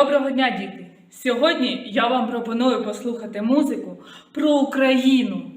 Доброго дня, діти! Сьогодні я вам пропоную послухати музику про Україну.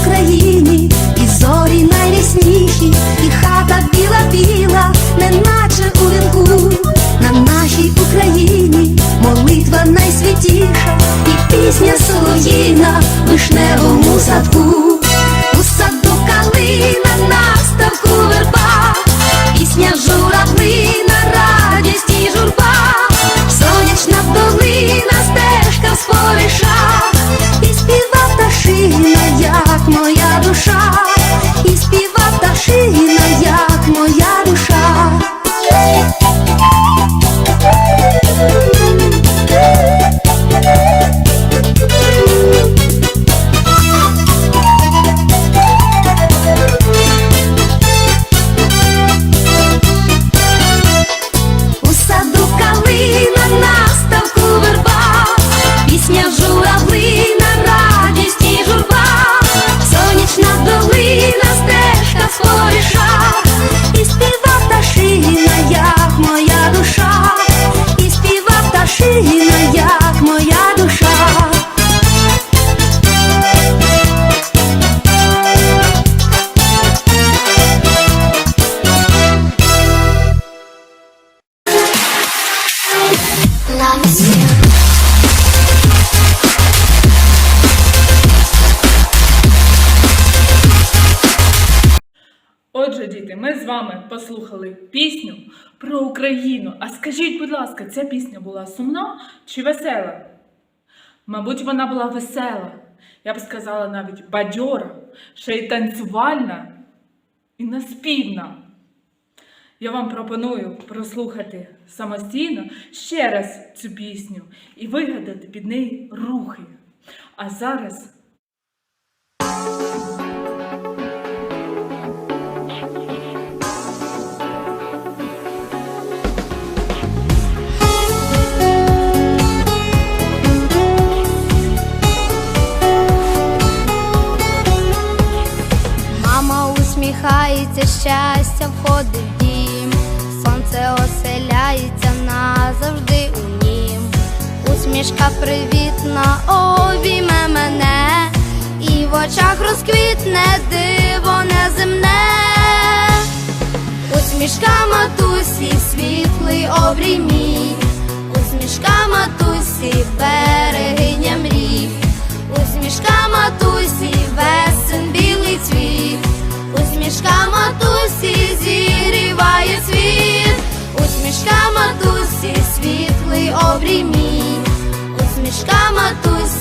Україні і зорі найрясніші, і хата біла-біла, неначе у вінку. На нашій Україні молитва найсвятіша, і пісня солов'їна в вишневому садку. У саду калина на ставку верба, пісня журавлина, Отже, діти, ми з вами послухали пісню про Україну. А скажіть, будь ласка, ця пісня була сумна чи весела? Мабуть, вона була весела. Я б сказала навіть бадьора, ще й танцювальна і наспівна. Я вам пропоную прослухати самостійно ще раз цю пісню і вигадати під неї рухи. А зараз Усмішка привітна обійме мене, і в очах розквітне диво неземне. Усмішка матусі, світлий обрій мій, усмішка матусі, берегиня мрій, усмішка матусі, весен білий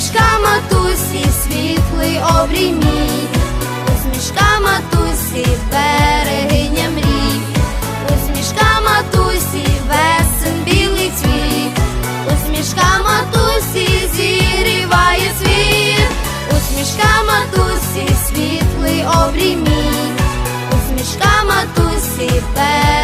Усмішка матусі, світлий обрій мій, усмішка матусі, берегиня мрій, усмішка матусі, весен білий цвіт, усмішка матусі, зігріває світ, усмішка матусі, світлий обрій мій, усмішка матусі, берегиня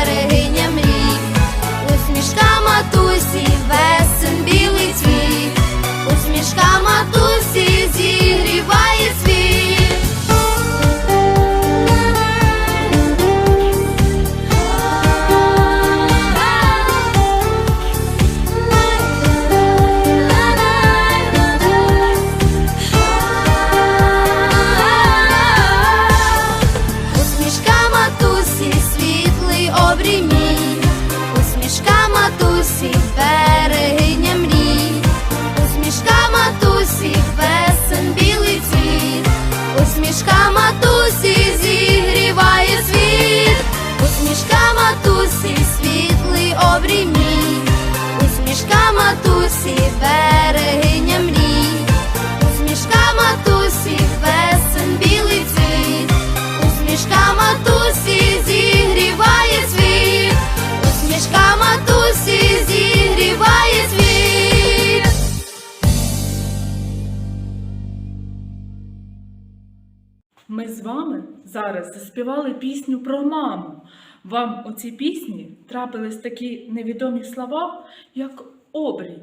вами зараз заспівали пісню про маму. Вам у цій пісні трапились такі невідомі слова, як обрій.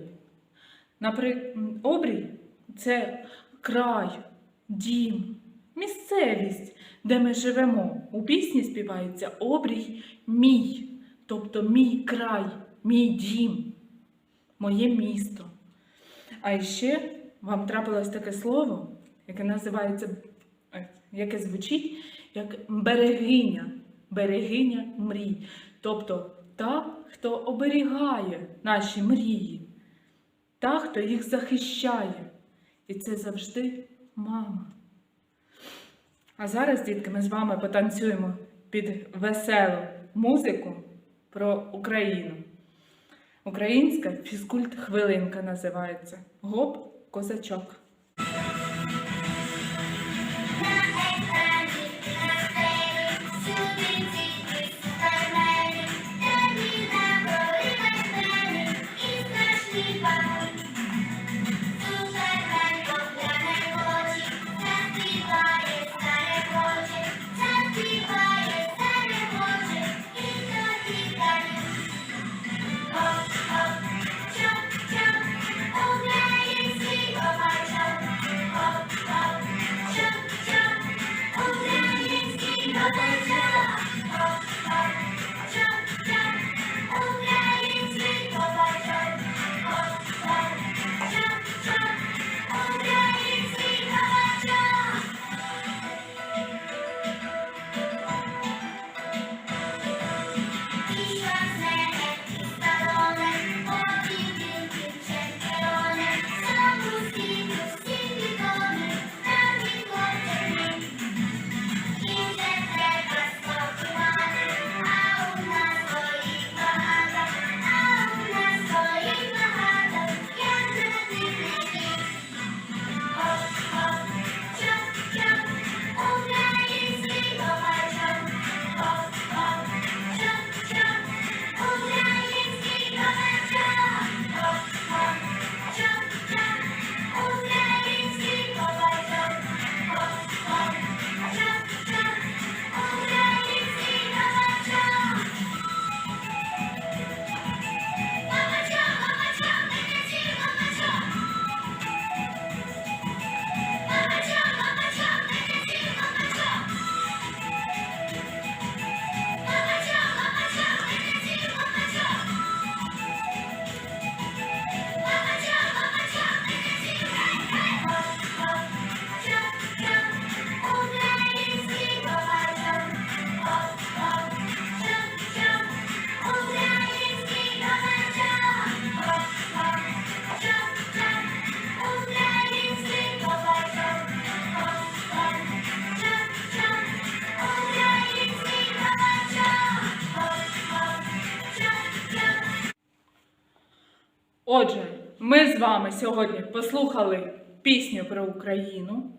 Наприклад, обрій це край, дім, місцевість, де ми живемо. У пісні співається обрій мій, тобто мій край, мій дім, моє місто. А ще вам трапилось таке слово, яке називається, яке звучить як берегиня, берегиня мрій. Тобто та, хто оберігає наші мрії, та, хто їх захищає. І це завжди мама. А зараз, дітки, ми з вами потанцюємо під веселу музику про Україну. Українська фізкульт хвилинка називається. Гоп Thank you. Козачок. ми з вами сьогодні послухали пісню про Україну,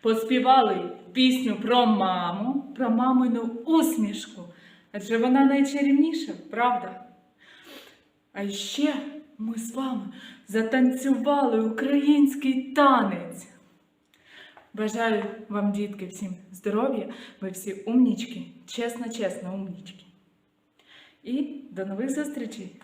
поспівали пісню про маму, про мамину усмішку. Адже вона найчарівніша, правда? А ще ми з вами затанцювали український танець. Бажаю вам, дітки, всім здоров'я, ви всі умнічки, чесно, чесно, умнічки. І до нових зустрічей!